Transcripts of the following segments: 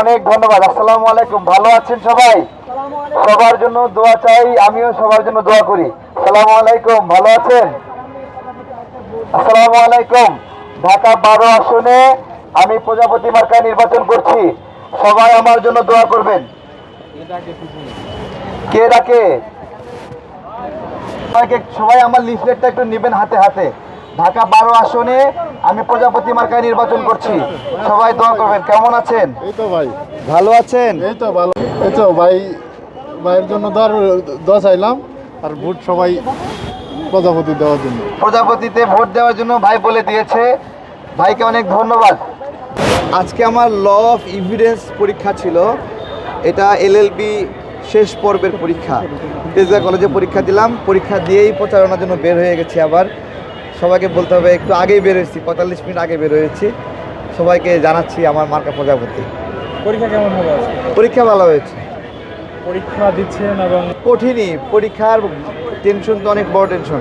অনেক ধন্যবাদ। আসসালামু আলাইকুম। ভালো আছেন সবাই? সবার জন্য দোয়া চাই, আমিও সবার জন্য দোয়া করি। আসসালামু আলাইকুম। ভালো আছেন? আসসালামু আলাইকুম। ঢাকা বারো আসনে আমি প্রজাপতি মার্কায় নির্বাচন করছি। সবাই আমার জন্য দোয়া করবেন। কে ডাকে? সবাই আমার লিফলেটটা একটু নেবেন হাতে হাতে। ঢাকা বারো আসনে আমি প্রজাপতি মার্কায় নির্বাচন করছি। সবাই দোয়া করবেন। কেমন আছেন? এই তো ভাই। ভালো আছেন? এই তো ভালো। এই তো ভাই ভাইয়ের জন্য দর দোয়া চাইলাম। আর ভোট সবাই প্রজাপতি দেওয়ার জন্য। প্রজাপতিতে ভোট দেওয়ার জন্য ভাই বলে দিয়েছে। ভাইকে অনেক ধন্যবাদ। আজকে আমার ল অফ ইভিডেন্স পরীক্ষা ছিল। এটা এলএলবি শেষ পর্বের পরীক্ষা। তেজগা কলেজে পরীক্ষা দিলাম। পরীক্ষা দিয়েই প্রচারণার জন্য বের হয়ে গেছি আবার। সবাইকে বলতে হবে একটু আগেই বের হয়েছি পঁয়তাল্লিশ মিনিট আগে বের হয়েছি। সবাইকে জানাচ্ছি আমার মার্কা প্রজাপতি। পরীক্ষা কেমন হবে? পরীক্ষা ভালো হয়েছে। পরীক্ষা দিচ্ছেন এবং কঠিনই পরীক্ষার টেনশন তো অনেক বড় টেনশন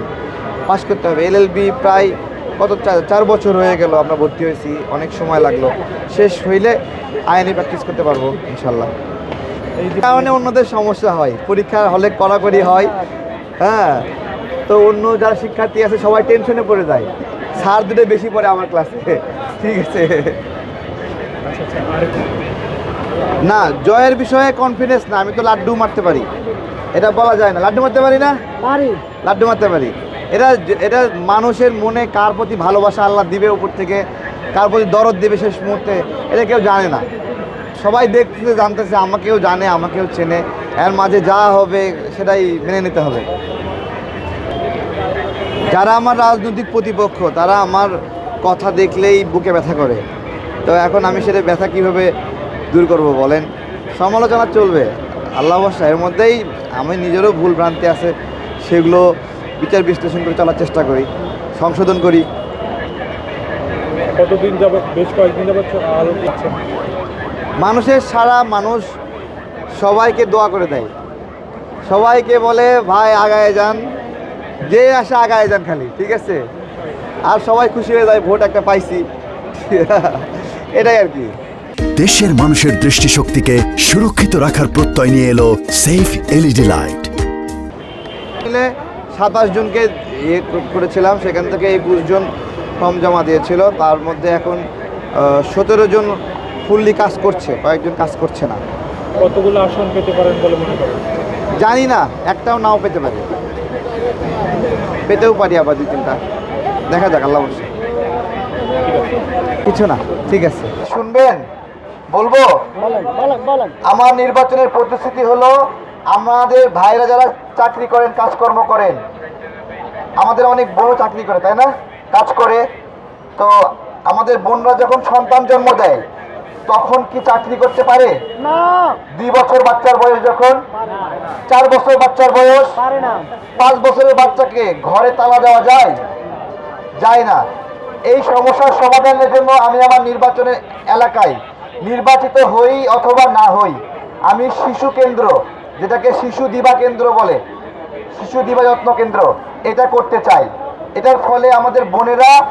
পাস করতে হবে। এলএলবি প্রায় কত চার- চার বছর হয়ে গেল আমরা ভর্তি হয়েছি অনেক সময় লাগল। শেষ হইলে আইনি প্র্যাকটিস করতে পারব ইনশাল্লাহ। এই কারণে অন্যদের সমস্যা হয়। পরীক্ষার হলে কড়াকড়ি হয়। হ্যাঁ। তো অন্য যারা শিক্ষার্থী আছে সবাই টেনশনে পড়ে যায়। স্যার দুটো বেশি পড়ে আমার ক্লাসে ঠিক আছে? না জয়ের বিষয়ে কনফিডেন্স না আমি তো লাড্ডু মারতে পারি। এটা বলা যায় না। লাড্ডু মারতে পারি না? পারি। লাড্ডু মারতে পারি। এটা এটা মানুষের মনে কার প্রতি ভালোবাসা আল্লাহ দিবে উপর থেকে কার প্রতি দরদ দিবে শেষ মুহূর্তে এটা কেউ জানে না। সবাই দেখতেছে জানতেছে আমাকেও জানে আমাকেও চেনে। এর মাঝে যা হবে সেটাই মেনে নিতে হবে। যারা আমার রাজনৈতিক প্রতিপক্ষ তারা আমার কথা দেখলেই বুকে ব্যথা করে। তো এখন আমি সেটা ব্যথা কীভাবে দূর করব বলেন? সমালোচনা চলবে। আল্লাহ ভরসা এর মধ্যেই আমি নিজেরও ভুল ভ্রান্তি আছে সেগুলো বিচার বিশ্লেষণ করে চলার চেষ্টা করি সংশোধন করি। কতদিন বেশ কয়েকদিন মানুষের সারা মানুষ সবাইকে দোয়া করে দেয়। সবাইকে বলে ভাই আগায় যান। যে আসে আগায় যান খালি ঠিক আছে? আর সবাই খুশি হয়ে যায় ভোট একটা পাইছি। এটাই আর কি। দেশের মানুষের দৃষ্টিশক্তিকে সুরক্ষিত রাখার প্রত্যয় নিয়ে এলো সেফ এলইডি লাইট মিলে সাতাশ জনকে ইয়ে করেছিলাম সেখান থেকে একুশ জন ফর্ম জমা দিয়েছিল। তার মধ্যে এখন সতেরো জন ফুললি কাজ করছে কয়েকজন কাজ করছে না। কতগুলো আসন পেতে পারেন বলে মনে করেন? জানি না একটাও নাও পেতে পারি। পেতেও পারি আবার দুই তিনটা। দেখা যাক, আল্লাহ কিছু না, ঠিক আছে। শুনবেন, বলব? আমার নির্বাচনের প্রতিশ্রুতি হলো, আমাদের ভাইরা যারা চাকরি করেন, কাজকর্ম করেন, আমাদের অনেক বড় চাকরি করে, তাই না? কাজ করে। তো আমাদের বোনরা যখন সন্তান জন্ম দেয় তখন কি চাকরি করতে পারে? না। দুই বছর বাচ্চার বয়স যখন? চার বছর বাচ্চার বয়স? পাঁচ বছরের বাচ্চাকে ঘরে তালা দেওয়া যায়? যায় না। এই সমস্যার সমাধানের জন্য আমি আমার নির্বাচনের এলাকায় নির্বাচিত হই অথবা না হই আমি শিশু কেন্দ্র যেটাকে শিশু দিবা কেন্দ্র বলে শিশু দিবা যত্ন কেন্দ্র এটা করতে চাই। এটার ফলে আমাদের বোনেরা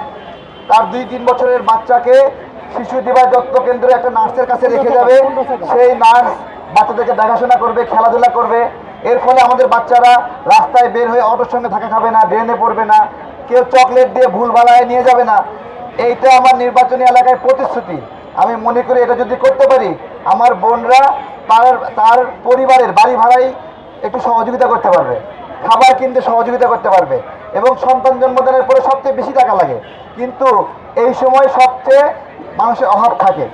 তার দুই তিন বছরের বাচ্চাকে শিশু দিবা যত্ন কেন্দ্রে একটা নার্সের কাছে রেখে যাবে। সেই নার্স বাচ্চাদেরকে দেখাশোনা করবে খেলাধুলা করবে। এর ফলে আমাদের বাচ্চারা রাস্তায় বের হয়ে অটোর সঙ্গে থাকা খাবে না ড্রেনে পড়বে না কেউ চকলেট দিয়ে ভুল ভালায় নিয়ে যাবে না। এইটা আমার নির্বাচনী এলাকায় প্রতিশ্রুতি। আমি মনে করি এটা যদি করতে পারি আমার বোনরা তার তার পরিবারের বাড়ি ভাড়াই একটু সহযোগিতা করতে পারবে। খাবার কিনতে সহযোগিতা করতে পারবে। এবং সন্তান জন্মদানের পরে সবচেয়ে বেশি টাকা লাগে। কিন্তু এই সময় সবচেয়ে মানুষের অভাব থাকে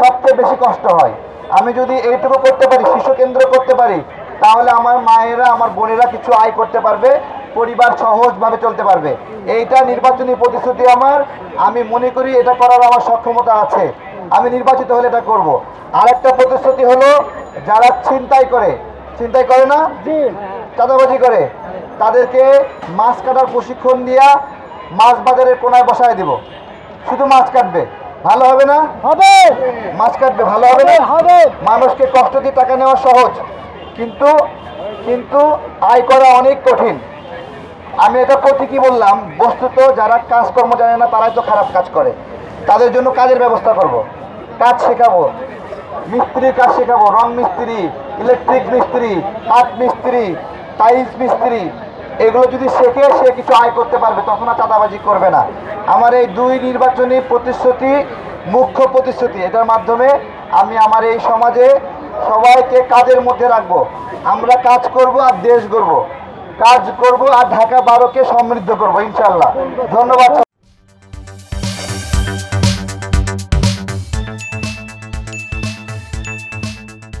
সবচেয়ে বেশি কষ্ট হয়। আমি যদি এইটুকু করতে পারি শিশু কেন্দ্র করতে পারি তাহলে আমার মায়েরা আমার বোনেরা কিছু আয় করতে পারবে পরিবার সহজভাবে চলতে পারবে। এইটা নির্বাচনী প্রতিশ্রুতি আমার। আমি মনে করি এটা করার আমার সক্ষমতা আছে। আমি নির্বাচিত হলে এটা করব। আরেকটা প্রতিশ্রুতি হলো যারা ছিনতাই করে ছিনতাই করে না? চাঁদাবাজি করে তাদেরকে মাছ কাটার প্রশিক্ষণ দিয়া মাছ বাজারের কোনায় বসায় দিব। শুধু মাছ কাটবে। ভালো হবে না? হবে। মাছ কাটবে ভালো হবে না? হবে মানুষকে কষ্ট দিয়ে টাকা নেওয়া সহজ। কিন্তু কিন্তু আয় করা অনেক কঠিন। আমি এটা প্রতীকী বললাম বস্তুত যারা কাজকর্ম জানে না তারাই তো খারাপ কাজ করে। তাদের জন্য কাজের ব্যবস্থা করব। কাজ শেখাবো। মিস্ত্রির কাজ শেখাবো। রং মিস্ত্রি ইলেকট্রিক মিস্ত্রি কাঠ মিস্ত্রি টাইলস মিস্ত্রি। এগুলো যদি শেখে সে কিছু আয় করতে পারবে তখন আর চাঁদাবাজি করবে না। আমার এই দুই নির্বাচনী প্রতিশ্রুতি, মুখ্য প্রতিশ্রুতি, এটার মাধ্যমে আমি আমার এই সমাজে সবাইকে কাজের মধ্যে রাখব। আমরা কাজ করব আর দেশ গড়ব। কাজ করব আর ঢাকা বারোকে সমৃদ্ধ করব ইনশাল্লাহ ধন্যবাদ